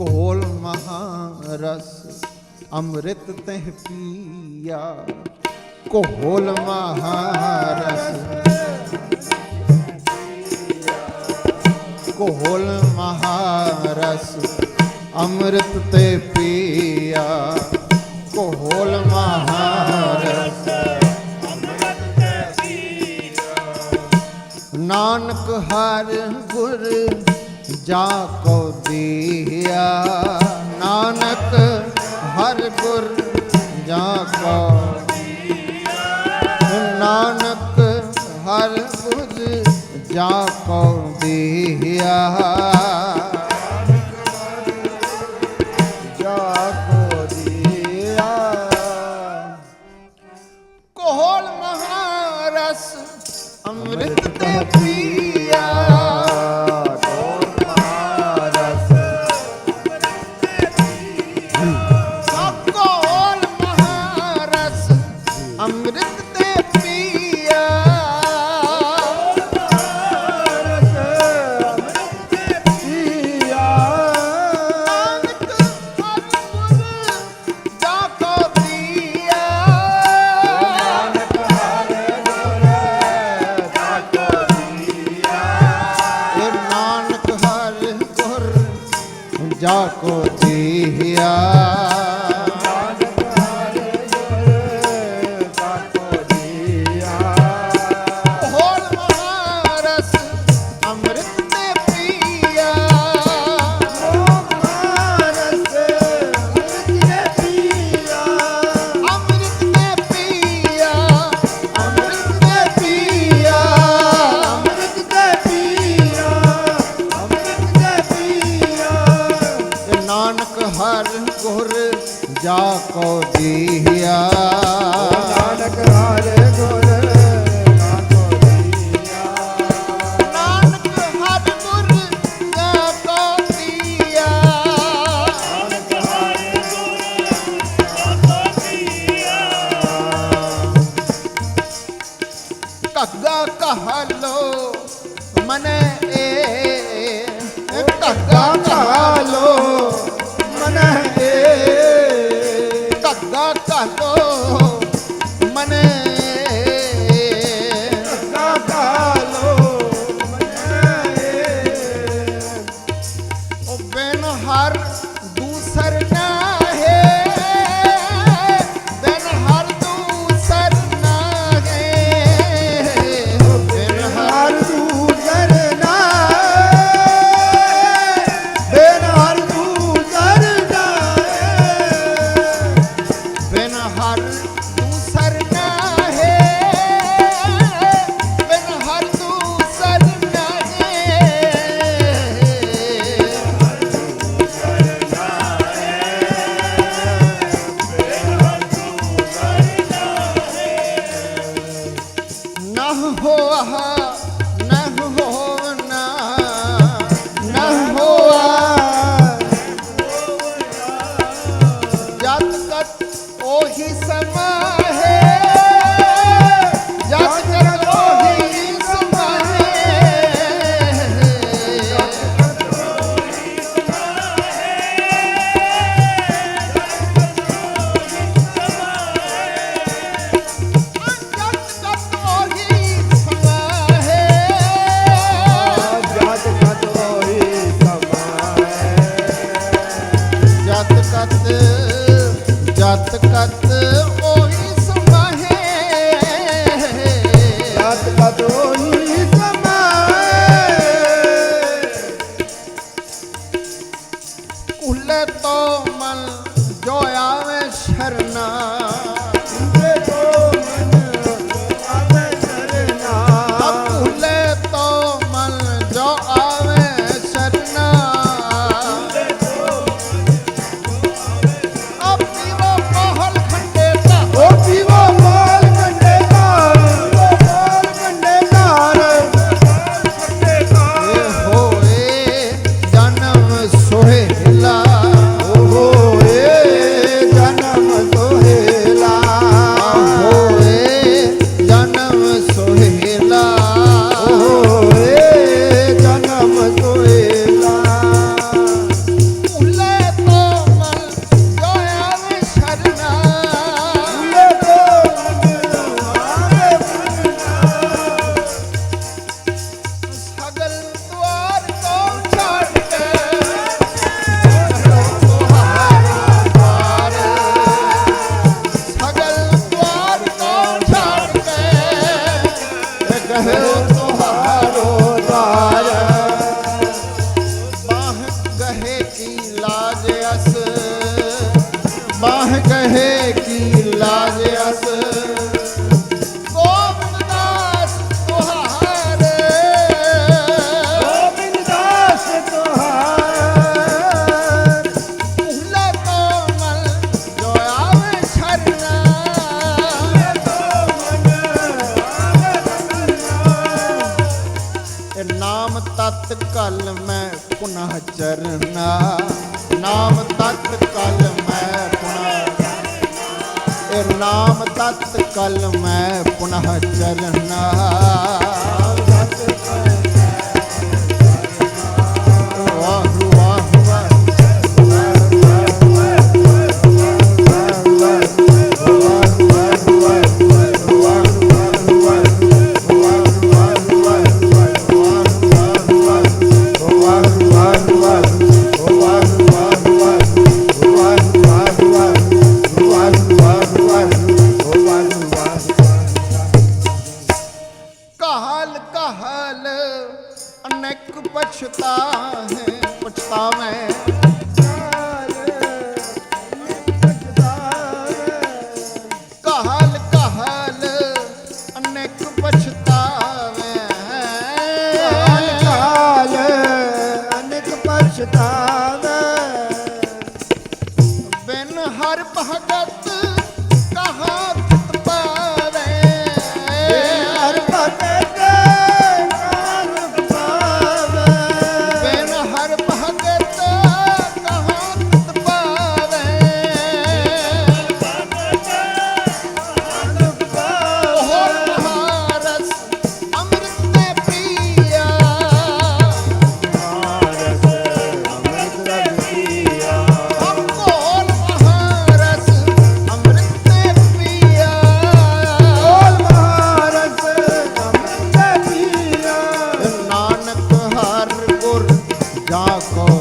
ਕੋਲ ਮਹਾਰਸ, ਅੰਮ੍ਰਿਤ ਤਹਿ ਪੀਆ। ਕੋਲ ਮਹਾਰਸ ਕੋਲ ਮਹਾਰਸ, ਅੰਮ੍ਰਿਤ ਤੇ ਪੀਆ। ਕੋਲ ਮਹਾਰਸ, ਨਾਨਕ ਹਰ ਗੁਰ ਜਾ ਕੋ ਦੀਆ ਨਾਨਕ ਹਰ ਗੁਰ ਜਾ ਕੋ ਨਾਨਕ ਹਰ ਗੁਰ ਜਾ ਕੋ ਦੀਆ ਕੱਗਾ ਕਹਲੋ ਏ ਕੱਗਾ ਤੇ ਤੋ ਮਨ ਜੋ ਆਵੇ ਸ਼ਰਨਾ। ਕਾਹ ਕਹੇ ਕੀ ਲਾਜ ਅਸ। ਨਾਮ ਤਤ ਕਲ ਮੈਂ ਪੁਨਹ ਚਰਨ। ਨਾਮ ਤਤ ਕਲ ਮੈਂ ਪੁਨਹ ਚਰਨਾ। ਇੱਕ ਪਛਤਾ ਹੈ ਪਛਤਾਵੇਂ ਪਛਤਾ dark gold.